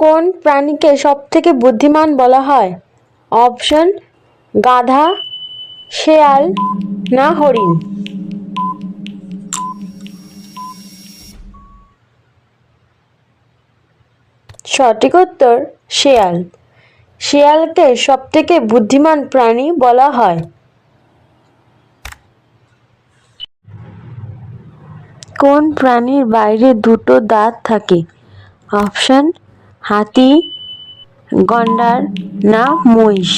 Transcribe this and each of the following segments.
কোন প্রাণীকে সবথেকে বুদ্ধিমান বলা হয়? অপশন, গাধা, শেয়াল না হরিণ? সঠিক উত্তর, শেয়াল। শেয়ালকে সবথেকে বুদ্ধিমান প্রাণী বলা হয়। কোন প্রাণীর বাইরে দুটো দাঁত থাকে? অপশন হাতি, গন্ডার না মহিষ?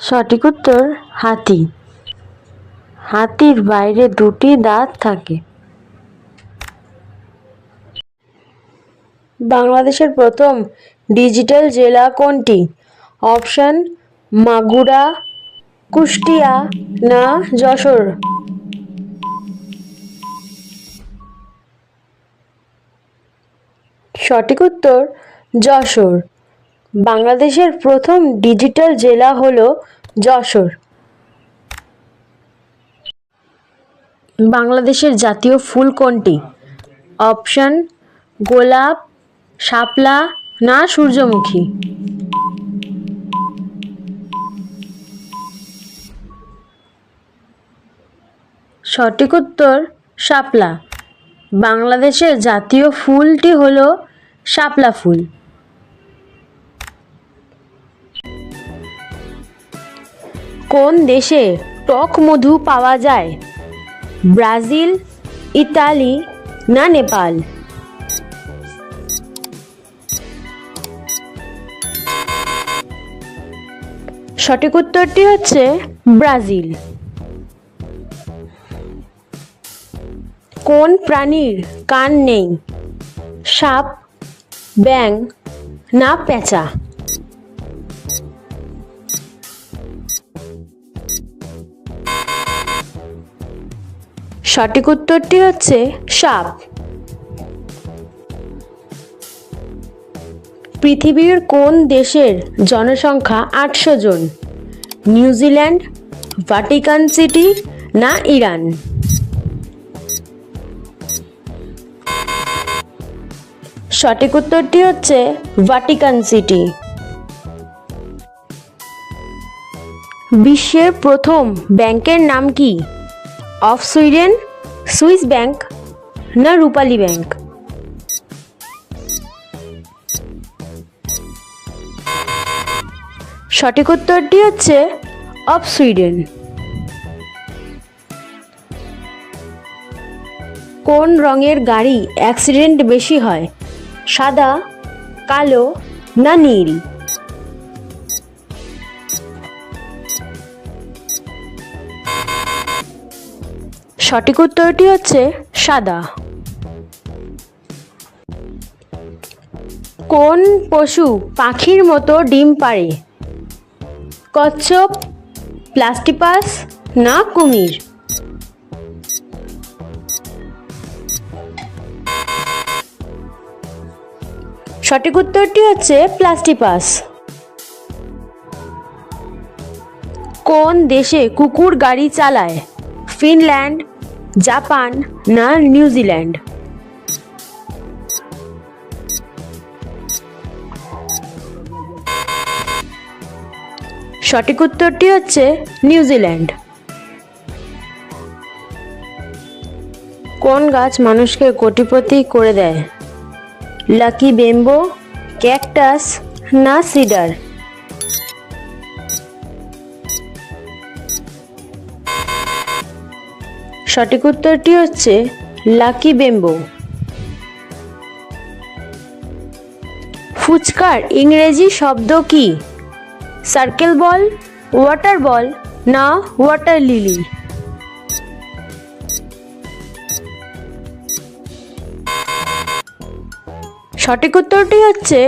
সঠিক উত্তর, হাতি। হাতির বাইরে দুটি দাঁত থাকে। বাংলাদেশের প্রথম ডিজিটাল জেলা কোনটি? অপশন, মাগুরা, কুষ্টিয়া না যশোর? সঠিক উত্তর, যশোর। বাংলাদেশের প্রথম ডিজিটাল জেলা হলো যশোর। বাংলাদেশের জাতীয় ফুল কোনটি? অপশন, গোলাপ, শাপলা না সূর্যমুখী? সঠিক উত্তর, শাপলা। বাংলাদেশের জাতীয় ফুলটি হলো শাপলা ফুল। কোন দেশে টক মধু পাওয়া যায়? ব্রাজিল, ইতালি না নেপাল? সঠিক উত্তরটি হচ্ছে ব্রাজিল। কোন প্রাণীর কান নেই? সাপ ব্যাং, না পেঁচা। সঠিক উত্তরটি হচ্ছে সাপ। পৃথিবীর কোন দেশের জনসংখ্যা আটশো জন? নিউজিল্যান্ড, ভাটিকান সিটি, না ইরান? সঠিক উত্তরটি হচ্ছে ভাটিকান সিটি বিশ্বের প্রথম ব্যাংকের নাম কি? অফ সুইডেন, সুইস ব্যাংক না রূপালী ব্যাংক? সঠিক উত্তরটি হচ্ছে অফ সুইডেন। কোন রঙের গাড়ি অ্যাক্সিডেন্ট বেশি হয়? সাদা, কালো না নীল? সঠিক উত্তরটি হচ্ছে সাদা। কোন পশু পাখির মতো ডিম পাড়ে? কচ্ছপ, প্লাস্টিপাস না কুমির? সঠিক উত্তরটি হচ্ছে প্লাস্টিপাস। কোন দেশে কুকুর গাড়ি চালায়? ফিনল্যান্ড, জাপান না নিউজিল্যান্ড? সঠিক উত্তরটি হচ্ছে নিউজিল্যান্ড। কোন গাছ মানুষকে কোটিপতি করে দেয়? লাকি বেম্বো ক্যাকটাস না সিডার সঠিক উত্তরটি হচ্ছে লাকি বেম্বো ফুচকার ইংরেজি শব্দ কি? সার্কেল বল ওয়াটার বল না ওয়াটার লিলি সঠিক উত্তরটি হচ্ছে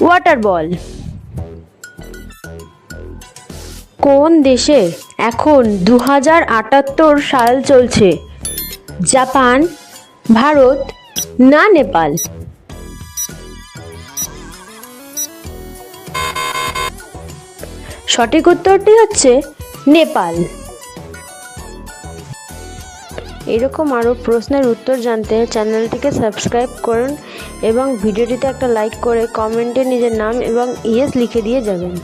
ওয়াটার বল কোন দেশে এখন দু হাজার আটাত্তর সাল চলছে? জাপান, ভারত না নেপাল? সঠিক উত্তরটি হচ্ছে নেপাল। এরকম আরও প্রশ্নের উত্তর জানতে চ্যানেলটিকে সাবস্ক্রাইব করুন এবং ভিডিওটিতে একটা লাইক করে কমেন্টে নিজের নাম এবং ইয়েস লিখে দিয়ে যাবেন।